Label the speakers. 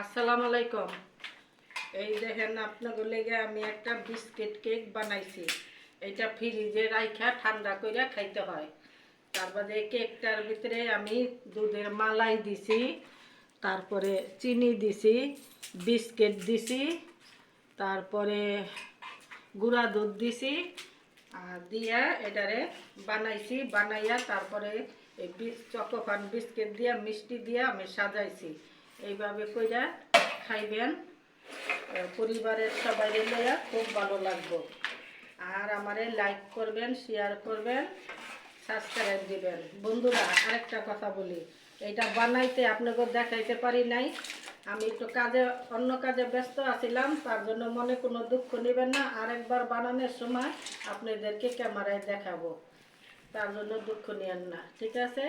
Speaker 1: আসসালামু আলাইকুম। এই দেখেন আপনাকে লেগে আমি একটা বিস্কিট কেক বানাইছি। এটা ফ্রিজে রাইখা ঠান্ডা করে খাইতে হয়। তারপরে কেকটার ভিতরে আমি দুধের মালাই দিছি, তারপরে চিনি দিছি, বিস্কিট দিছি, তারপরে গুঁড়া দুধ দিছি, আর দিয়া এটারে বানাইছি, বানাইয়া তারপরে এই চকোফান বিস্কিট দিয়া, মিষ্টি দিয়া আমি সাজাইছি। এইভাবে কইরা খাইবেন। পরিবারের সবাই লইয়া খুব ভালো লাগবে। আর আমারে লাইক করবেন, শেয়ার করবেন, সাবস্ক্রাইব দিবেন। বন্ধুরা, আরেকটা কথা বলি। এটা বানাইতে আপনাকে দেখাইতে পারি নাই। আমি একটু কাজে, অন্য কাজে ব্যস্ত আছিলাম, তার জন্য মনে কোনো দুঃখ নেবেন না। আরেকবার বানানোর সময় আপনাদেরকে ক্যামেরায় দেখাবো। তার জন্য দুঃখ নেন না, ঠিক আছে?